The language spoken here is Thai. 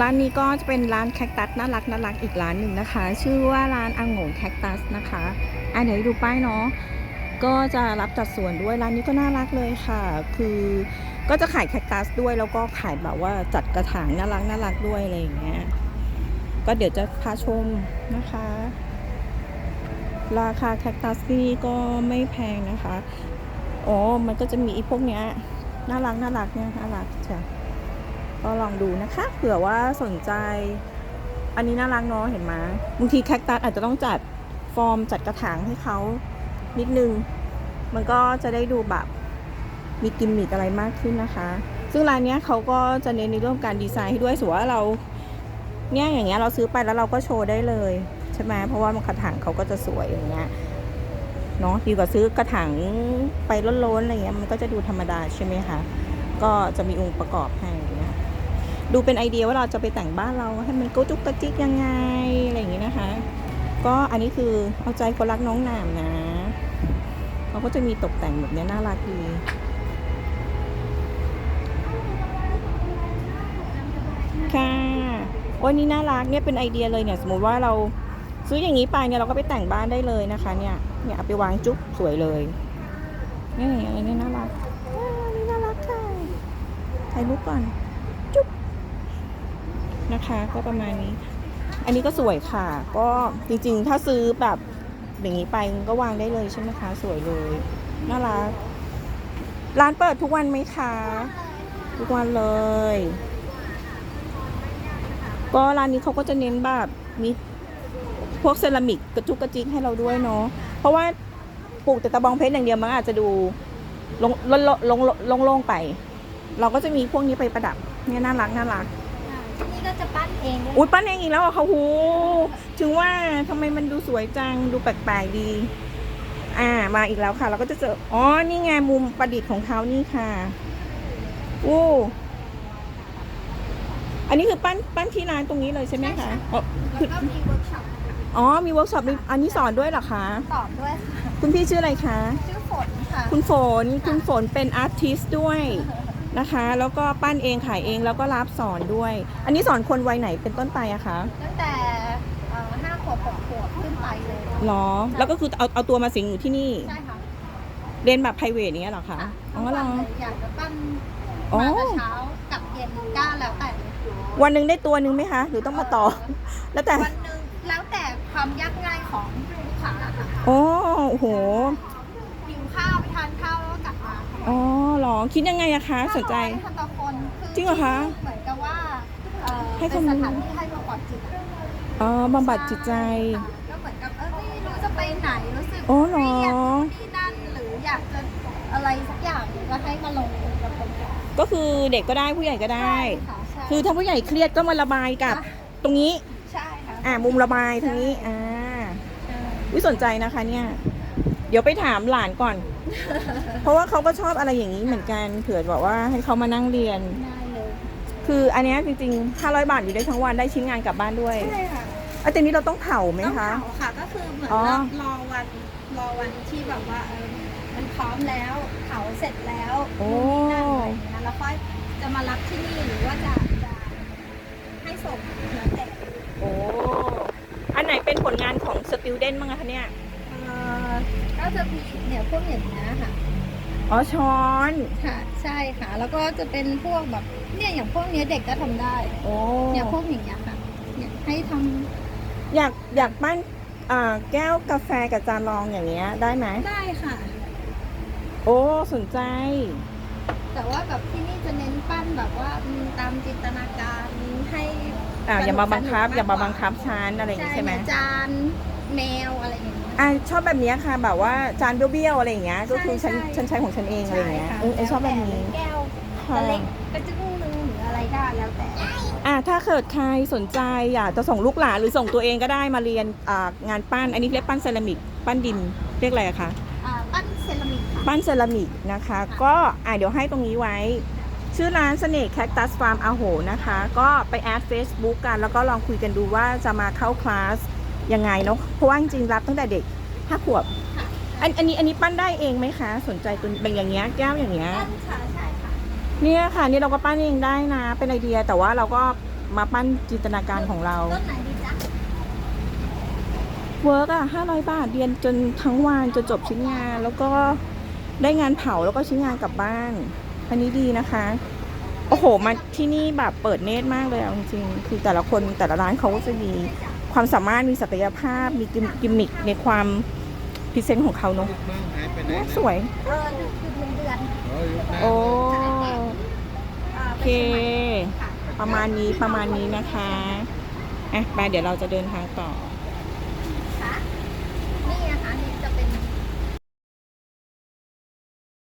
ร้านนี้ก็จะเป็นร้านแคคตัสน่ารักน่ารักอีกร้านหนึ่งนะคะ ชื่อว่าร้านอังโงแคคตัสนะคะอะเดี๋ยวให้ดูป้ายเนาะก็จะรับจัดสวนด้วยร้านนี้ก็น่ารักเลยค่ะ คือก็จะขายแคคตัสด้วยแล้วก็ขายแบบว่าจัดกระถางน่ารักน่ารักด้วยอะไรอย่างเงี้ยก็เดี๋ยวจะพาชมนะคะ ราคาแคคตัสนี่ก็ไม่แพงนะคะอ๋อมันก็จะมีอีพวกเนี้ยน่ารักน่ารักเนี่ยน่ารักจ้ะ ก็ลองดูนะคะเผื่อว่าสนใจ อันนี้น่ารักเนาะเห็นไหมบางทีแคคตัสอาจจะต้องจัดฟอร์มจัดกระถางให้เขานิดนึง มันก็จะได้ดูแบบมีกิมมิคอะไรมากขึ้นนะคะ ซึ่งร้านนี้เขาก็จะเน้นในเรื่องการดีไซน์ให้ด้วยสมมติว่าเราเนี่ยอย่างเงี้ยเราซื้อไปแล้วเราก็โชว์ได้เลยใช่ไหมเพราะว่ามันกระถางเขาก็จะสวยอย่างเงี้ยเนาะดีกว่าซื้อกระถางไปล้นๆอะไรเงี้ยมันก็จะดูธรรมดาใช่ไหมคะก็จะมีองค์ประกอบให้ ดูเป็นไอเดียว่าเราจะไปแต่งบ้านเราให้มันกระจุกกระจิกยังไงอะไรอย่างงี้นะคะ ก็อันนี้คือเอาใจคนรักน้องหนามนะเขาก็จะมีตกแต่งแบบเนี้ยน่ารักดีค่ะโอ้ยนี่น่ารักเนี่ยเป็นไอเดียเลยเนี่ย สมมติว่าเราซื้ออย่างนี้ไปเนี่ยเราก็ไปแต่งบ้านได้เลยนะคะ เนี่ยเนี่ยเอาไปวางจุ๊บสวยเลยเนี่ยอย่างนี้น่ารักนี่น่ารักค่ะถ่ายรูปก่อน นะคะ ก็ประมาณนี้ อันนี้ก็สวยค่ะ ก็จริงๆ ถ้าซื้อแบบอย่างนี้ไปก็วางได้เลยใช่ไหมคะ สวยเลยน่ารัก ร้านเปิดทุกวันไหมคะ ทุกวันเลย ก็ร้านนี้เขาก็จะเน้นแบบมีพวกเซรามิกกระจุกกระจิกให้เราด้วยเนาะ เพราะว่าปลูกแต่ตะบองเพชรอย่างเดียวมันอาจจะดูลงลงลงลงลงไป เราก็จะมีพวกนี้ไปประดับเนี่ยน่ารักน่ารัก นี่ก็จะปั้นเองด้วยอุ้ยปั้นเองอีกแล้วเหรอเขาหูถึงว่าทำไมมันดูสวยจังดูแปลกๆดี อ่ามาอีกแล้วค่ะ เราก็จะเจออ๋อนี่ไงมุมประดิษฐ์ของเขานี่ค่ะอู้อันนี้คือปั้นปั้นที่ร้านตรงนี้เลยใช่ไหมคะอ๋อแล้วก็มีเวิร์กช็อปอ๋อมีเวิร์กช็อปมีอันนี้สอนด้วยเหรอคะสอนด้วยค่ะคุณพี่ชื่ออะไรคะ ชื่อฝนค่ะ คุณฝนคุณฝนเป็นอาร์ติสต์ด้วย นะคะ แล้วก็ปั้นเองขายเองแล้วก็รับสอนด้วย อันนี้สอนคนวัยไหนเป็นต้นไปอะคะตั้งแต่เอ่อห้าขวบหกขวบขึ้นไปเลยหรอ แล้วก็คือเอาเอาตัวมาสิงอยู่ที่นี่ ใช่ค่ะเรียนแบบ p r i v a t อย่างเงี้ยเหรอคะ อ๋อทั้งเหรวัอนเลยอยากจะปั้นอ๋อ มาแต่เช้ากับเย็นก้าแล้วแต่วันหนึ่งได้ตัวหนึ่งไหมคะ หรือต้องมาต่อ แล้วแต่ วันหนึ่งแล้วแต่ความยากง่ายของลูกค้าค่ะ โอ้โอ้โหหิ อคิดยังไงอะคะ สนใจ ห้าร้อยค่ะต่อคนคือจริงเหรอคะเหมือนกับว่าเอ่อให้เป็นคนสถานที่ให้บำบัดจิตอ๋อบำบัดจิตใจ ก็เหมือนกับเออไม่รู้จะไปไหนรู้สึกโอ้เหรอ เครียดที่นั่นหรืออยากจะอะไรสักอย่างก็ให้มาลงกับตรงนี้ก็คือเด็กก็ได้ผู้ใหญ่ก็ได้ ค่ะใช่คือถ้าผู้ใหญ่เครียดก็มาระบายกับ ตรงนี้ ใช่ค่ะอ่ามุมระบายทางนี้ อ่าใช่ วิสนใจนะคะเนี่ย เดี๋ยวไปถามหลานก่อน เพราะว่าเขาก็ชอบอะไรอย่างนี้เหมือนกันเผื่อบอกว่าให้เขามานั่งเรียน ได้เลยคืออันเนี้ยจริงๆ 500 บาทอยู่ได้ทั้งวันได้ชิ้นงานกลับบ้านด้วยใช่ค่ะอันนี้เราต้องเผาไหมต้องคะ เผาค่ะ ก็คือเหมือนอ๋อ รอรอวันรอวันที่แบบว่าเออมันพร้อมแล้วเผาเสร็จแล้วโอ้นู่นนี่นั่นอะไรอย่างเงี้ยแล้วค่อยจะมารับที่นี่หรือว่าจะจะให้ส่งแล้วแต่โอ้อันไหนเป็นผลงานของสติวเดนบ้างอะคะเนี่ยเอ่อ ก็จะมีเนี่ยพวกอย่างนี้ยค่ะ อ๋อช้อนค่ะ ใช่ค่ะ แล้วก็จะเป็นพวกแบบเนี่ยอย่างพวกเนี้ยเด็กก็ทำได้ โอ้เนี่ยพวกอย่างเงี้ยค่ะ เนี่ยให้ทำอยากอยากปั้นอ่าแก้วกาแฟกับจานรองอย่างเงี้ยได้ไหมได้ค่ะ โอ้สนใจ แต่ว่าแบบที่นี่จะเน้นปั้นแบบว่าอืมตามจินตนาการให้อ่าอย่ามาบังคับสนุกอย่ามากกว่บังคับชั้นอะไรอย่างงี้ใช่ไหมเนี่ยจานแมวอะไรอย่างเงี้ย อ่าชอบแบบเนี้ยค่ะ แบบว่าจานเบี้ยวๆอะไรอย่างเงี้ย ก็คือฉันใช่ฉันใช้ของฉันเองอะไรอย่างเงี้ยใช่ค่ะเออเออชอบแบบนี้ แก้วค่ะจะเล็กก็จะนึงหรืออะไรได้แล้วแต่อ่าถ้าเกิดใครสนใจอยากจะส่งลูกหลานหรือส่งตัวเองก็ได้มาเรียนอ่างานปั้น อันนี้เรียกปั้นเซรามิก ปั้นดิน เรียกอะไรอะคะ อ่าปั้นเซรามิกค่ะ ปั้นเซรามิกนะคะ ก็อ่าเดี๋ยวให้ตรงนี้ไว้ ชื่อร้านเสน่ห์แคคตัสฟาร์มอาโหนะคะ ก็ไปแอด Facebook กัน แล้วก็ลองคุยกันดูว่าจะมาเข้าคลาส ยังไงเนาะเพราะว่าจริงๆรับตั้งแต่เด็กห้าขวบค่ะอันอันนี้อันนี้ปั้นได้เองไหมคะ สนใจตัวเป็นอย่างเงี้ยแก้วอย่างเงี้ยปั้นค่ะใช่ค่ะเนี่ยค่ะนี่เราก็ปั้นเองได้นะ เป็นไอเดียแต่ว่าเราก็มาปั้นจินตนาการของเราต้นไหนดีจ๊ะเวิร์กอะห้าร้อยบาทเรียนจนทั้งวันจนจบชิ้นงาน แล้วก็ได้งานเผาแล้วก็ชิ้นงานกลับบ้าน อันนี้ดีนะคะ โอ้โหมาที่นี่แบบเปิดเนตรมากเลยเอาจริงๆคือแต่ละคนแต่ละร้านเขาก็จะมี ความสามารถมีศักยภาพ มีกิมกิมมิคในความพรีเซนต์ของเขาเนอะบ้างหายไปไหนโอ้นะสวยเออคือหนึ่งเดือนโอ้ยยุคหน้าโอ้อ่าโอเค ประมาณนี้ประมาณนี้นะคะอะไปเดี๋ยวเราจะเดินทางต่อ